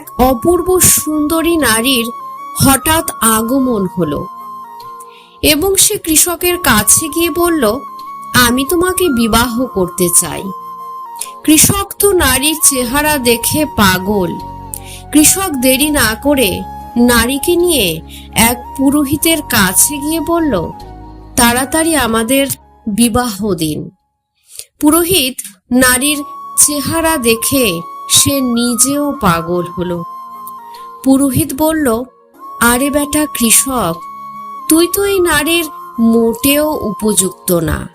এক অপূর্ব সুন্দরী নারীর হঠাৎ আগমন হলো। এবং সে কৃষকের কাছে গিয়ে বলল, আমি তোমাকে বিবাহ করতে চাই। কৃষক তো নারীর চেহারা দেখে পাগল। কৃষক দেরি না করে নারীকে নিয়ে এক পুরোহিতের কাছে গিয়ে বলল, তাড়াতাড়ি আমাদের বিবাহ দিন। পুরোহিত নারীর চেহারা দেখে সে নিজেও পাগল হলো। পুরোহিত বলল, আরে বেটা কৃষক, তুই তো এই নারীর মোটেও উপযুক্ত না।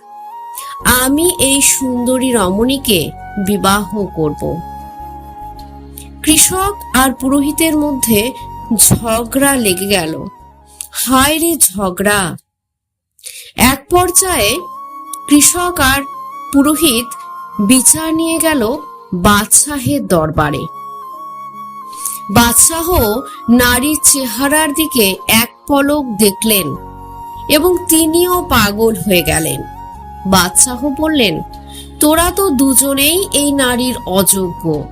আমি এই সুন্দরী রমণীকে বিবাহ করব। কৃষক আর পুরোহিতের মধ্যে ঝগড়া লেগে গেল। হায় রে ঝগড়া! এক পর্যায়ে কৃষক আর পুরোহিত বিচার নিয়ে গেল বাদশাহের দরবারে। বাদশাহ নারীর চেহারার দিকে এক পলক দেখলেন এবং তিনিও পাগল হয়ে গেলেন। বাদশাহ বললেন, তোরা তো দুজনেই এই নারীর অযোগ্য।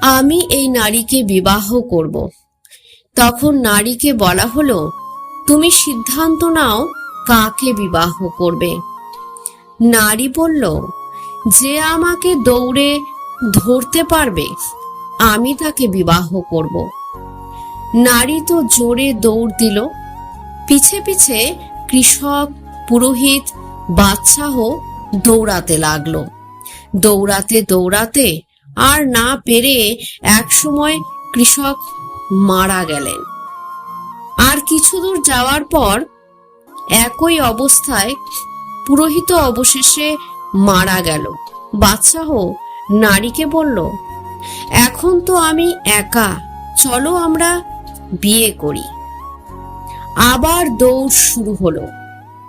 আমি এই নারীকে বিবাহ করব। তখন নারীকে বলা হলো, তুমি সিদ্ধান্ত নাও কাকে বিবাহ করবে? নারী বলল, যে আমাকে দৌড়ে ধরতে পারবে, আমি তাকে বিবাহ করব। নারী তো জোরে দৌড় দিল। পিছে পিছে কৃষক, পুরোহিত, বাদশাহ দৌড়াতে লাগল। দৌড়াতে দৌড়াতে আর না পেরে একসময় কৃষক মারা গেলেন। আর কিছু দূর যাওয়ার পর একই অবস্থায় পুরোহিত অবশেষে মারা গেল। বাদশাহ নারীকে বলল, এখন তো আমি একা, চলো আমরা বিয়ে করি। আবার দৌড় শুরু হলো।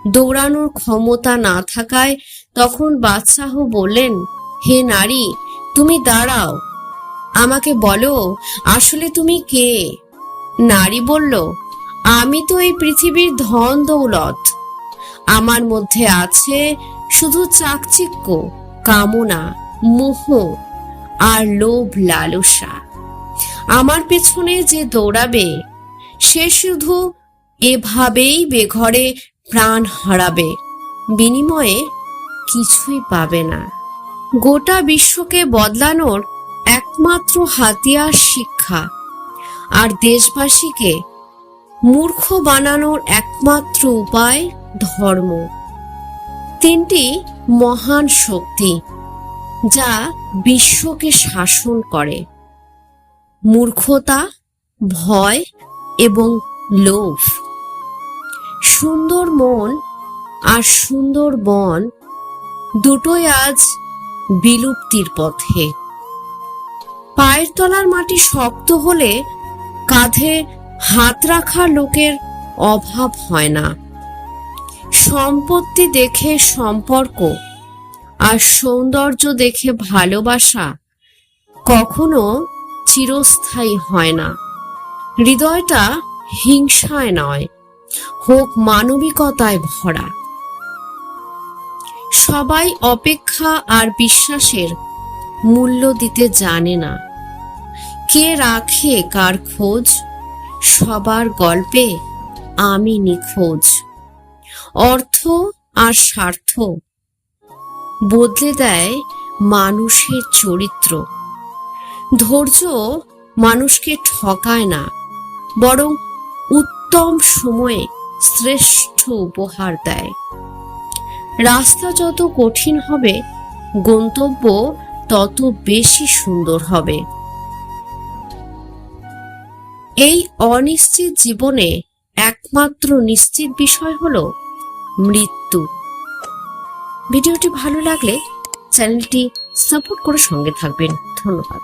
দৌড়ানোর ক্ষমতা না থাকায় তখন বাদশাহ বললেন, হে নারী, তুমি দাঁড়াও। আমাকে বলো, আসলে তুমি কে? নারী বলল, আমি তো এই পৃথিবীর ধন দৌলত। আমার মধ্যে আছে শুধু চাকচিক্য, কামনা মোহ আর লোভ লালসা। আমার পেছনে যে দৌড়াবে, সে শুধু এভাবেই বেঘরে প্রাণ হারাবে। বিনিময়ে কিছুই পাবে না। গোটা বিশ্বকে বদলানোর একমাত্র হাতিয়ার শিক্ষা। আর দেশবাসীকে মূর্খ বানানোর একমাত্র উপায় ধর্ম। তিনটি মহান শক্তি। যা বিশ্বকে শাসন করে। মূর্খতা, ভয় এবং লোভ। সুন্দর মন আর সুন্দর বন দুটোই আজ বিলুপ্তির পথে। পায়ের তলার মাটি শক্ত হলে কাঁধে হাত রাখার লোকের অভাব হয় না। সম্পত্তি দেখে সম্পর্ক আর সৌন্দর্য দেখে ভালোবাসা কখনো চিরস্থায়ী হয় না। হৃদয়টা হিংসায় নয়, হোক মানবিকতায় ভরা। সবাই অপেক্ষা আর বিশ্বাসের মূল্য দিতে জানে না। কে রাখে কার খোঁজ? সবার গল্পে আমি নিখোঁজ। অর্থ আর স্বার্থ বদলে দেয় মানুষের চরিত্র। ধৈর্য মানুষকে ঠকায় না, বরং উত্তম সময়ে শ্রেষ্ঠ উপহার দেয়। রাস্তা যত কঠিন হবে, গন্তব্য তত বেশি সুন্দর হবে। এই অনিশ্চিত জীবনে একমাত্র নিশ্চিত বিষয় হলো মৃত্যু। ভিডিওটি ভালো লাগলে চ্যানেলটি সাপোর্ট করে সঙ্গে থাকবেন। ধন্যবাদ।